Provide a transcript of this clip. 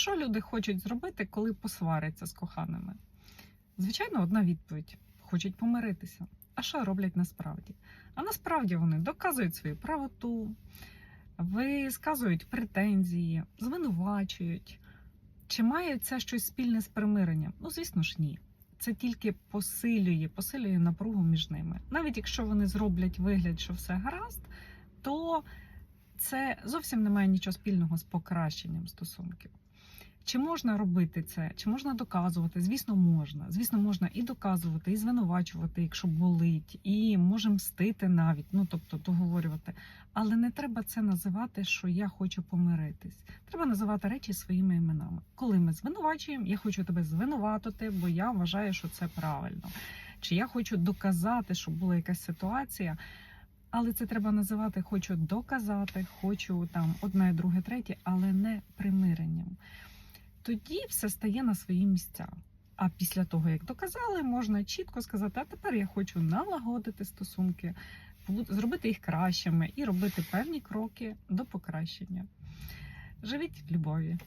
Що люди хочуть зробити, коли посваряться з коханими? Звичайно, одна відповідь: хочуть помиритися. А що роблять насправді? А насправді вони доказують свою правоту, висказують претензії, звинувачують. Чи має це щось спільне з примиренням? Ну, звісно ж, ні. Це тільки посилює, посилює напругу між ними. Навіть якщо вони зроблять вигляд, що все гаразд, то це зовсім не має нічого спільного з покращенням стосунків. Чи можна робити це? Чи можна доказувати? Звісно, можна. Звісно, можна і доказувати, і звинувачувати, якщо болить, і може мстити навіть, ну тобто договорювати. Але не треба це називати, що я хочу помиритись. Треба називати речі своїми іменами. Коли ми звинувачуємо, я хочу тебе звинуватити, бо я вважаю, що це правильно. Чи я хочу доказати, що була якась ситуація. Але це треба називати хочу доказати, хочу там одне, друге, третє, але не примиренням. Тоді все стає на свої місця. А після того, як доказали, можна чітко сказати: а тепер я хочу налагодити стосунки, зробити їх кращими і робити певні кроки до покращення. Живіть в любові.